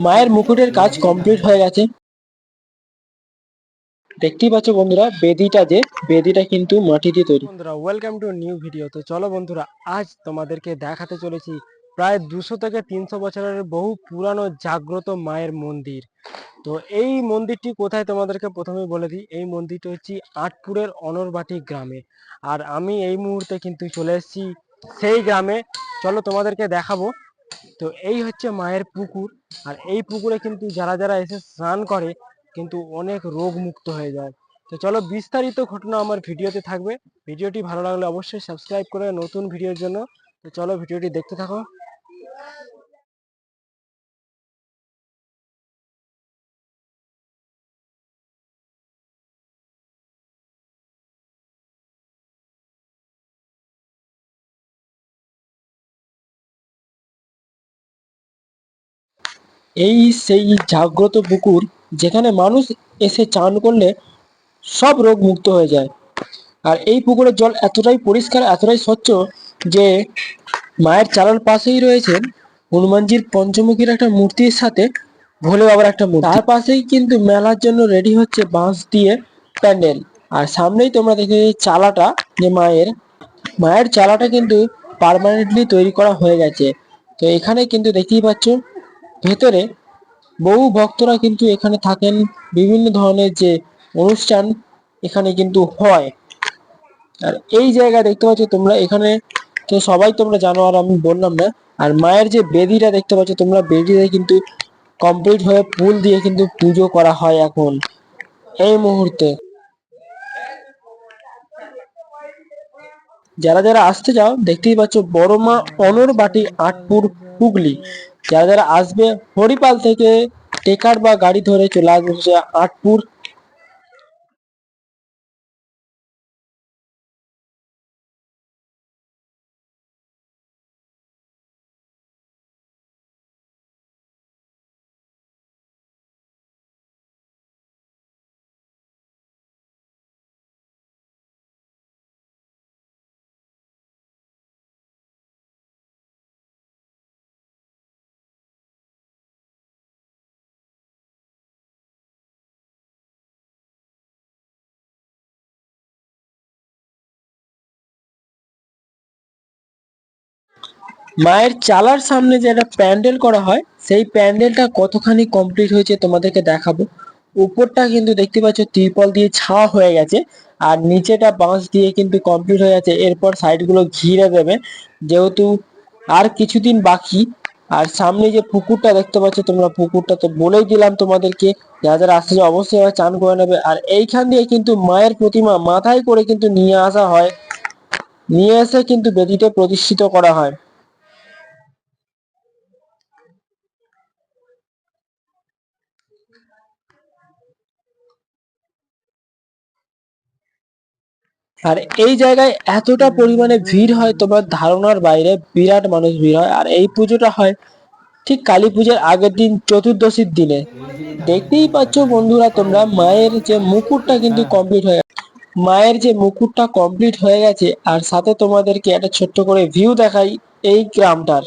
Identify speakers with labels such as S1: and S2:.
S1: মায়ের মুকুটের কাজ কমপ্লিট হয়ে গেছে। দেখতেই পাচ্ছ বন্ধুরা, বেদিটা যে, বেদিটা কিন্তু মাটি দিয়ে তৈরি। বন্ধুরা ওয়েলকাম টু নিউ ভিডিও তো চলো বন্ধুরা, আজ তোমাদেরকে দেখাতে চলেছি প্রায় দুশো থেকে তিনশো বছরের বহু পুরানো জাগ্রত মায়ের মন্দির। তো এই মন্দিরটি কোথায় তোমাদেরকে প্রথমে বলে দিই? এই মন্দিরটি হচ্ছে আটপুরের অনরবাটি গ্রামে। আর আমি এই মুহূর্তে কিন্তু চলে এসেছি সেই গ্রামে। চলো তোমাদেরকে দেখাবো তো এই হচ্ছে মায়ের পুকুর। আর এই পুকুরে কিন্তু যারা যারা এসে স্নান করে, কিন্তু অনেক রোগ মুক্ত হয়ে যায়। তো চলো বিস্তারিত ঘটনা আমার ভিডিওতে থাকবে। ভিডিওটি ভালো লাগলে অবশ্যই সাবস্ক্রাইব করে নতুন ভিডিওর জন্য। তো চলো ভিডিওটি দেখতে থাকো। এই সেই জাগ্রত পুকুর যেখানে মানুষ এসে চান করলে সব রোগ মুক্ত হয়ে যায়। আর এই পুকুরের জল এতটাই পরিষ্কার, এতটাই স্বচ্ছ যে মায়ের চালার পাশেই রয়েছেন হনুমানজির পঞ্চমুখীর একটা মূর্তির সাথে ভোলে বাবার একটা মূর্তি। তার পাশেই কিন্তু মেলার জন্য রেডি হচ্ছে বাঁশ দিয়ে প্যান্ডেল। আর সামনেই তোমরা দেখে চালাটা, যে মায়ের মায়ের চালাটা কিন্তু পার্মানেন্টলি তৈরি করা হয়ে গেছে। তো এখানে কিন্তু দেখতেই পাচ্ছ ভেতরে বহু ভক্তরা কিন্তু এখানে থাকেন। বিভিন্ন ধরনের যে অনুষ্ঠান এখানে কিন্তু হয়। আর এই জায়গা দেখতে পাচ্ছ তোমরা, এখানে তো সবাই তোমরা জানো আর আমি বললাম না। আর মায়ের যে বেদিটা দেখতে পাচ্ছ তোমরা, বেদিতে কিন্তু কমপ্লিট হয়ে ফুল দিয়ে কিন্তু পুজো করা হয় এখন। এই মুহূর্তে। যারা যারা আসতে চাও, দেখতেই পাচ্ছ বড় মা অনর বাটি আটপুর হুগলি। যারা যারা আসবে হরিপাল থেকে টেকার বা গাড়ি ধরে চলে আসবে হচ্ছে আটপুর মায়ের চালার সামনে যে একটা প্যান্ডেল করা হয়, সেই প্যান্ডেলটা কতখানি কমপ্লিট হয়েছে তোমাদেরকে দেখাবো। উপরটা কিন্তু দেখতে পাচ্ছ ত্রিপল দিয়ে ছাওয়া হয়ে গেছে, আর নিচেটা বাঁশ দিয়ে কিন্তু কমপ্লিট হয়ে গেছে। এরপর সাইডগুলো ঘিরে দেবে, যেহেতু আর কিছুদিন বাকি। আর সামনে যে পুকুরটা দেখতে পাচ্ছ তোমরা, পুকুরটা তো বলেই দিলাম তোমাদেরকে, যারা যারা আসছে অবশ্যই এবার চান করে নেবে। আর এইখান দিয়ে কিন্তু মায়ের প্রতিমা মাথায় করে কিন্তু নিয়ে আসা হয়, নিয়ে এসে কিন্তু বেদিতে প্রতিষ্ঠিত করা হয়। আর এই জায়গায় এতটা পরিমাণে ভিড় হয়, তোমার ধারণার বাইরে বিরাট মানুষ ভিড় হয়। আর এই পুজোটা হয় ঠিক কালী পুজোর আগের দিন চতুর্দশীর দিনে। দেখতেই পাচ্ছ বন্ধুরা তোমরা, মায়ের যে মুকুটটা কিন্তু কমপ্লিট হয়ে মায়ের যে মুকুটটা কমপ্লিট হয়ে গেছে, আর সাথে তোমাদেরকে একটা ছোট্ট করে ভিউ দেখাই এই গ্রামটার।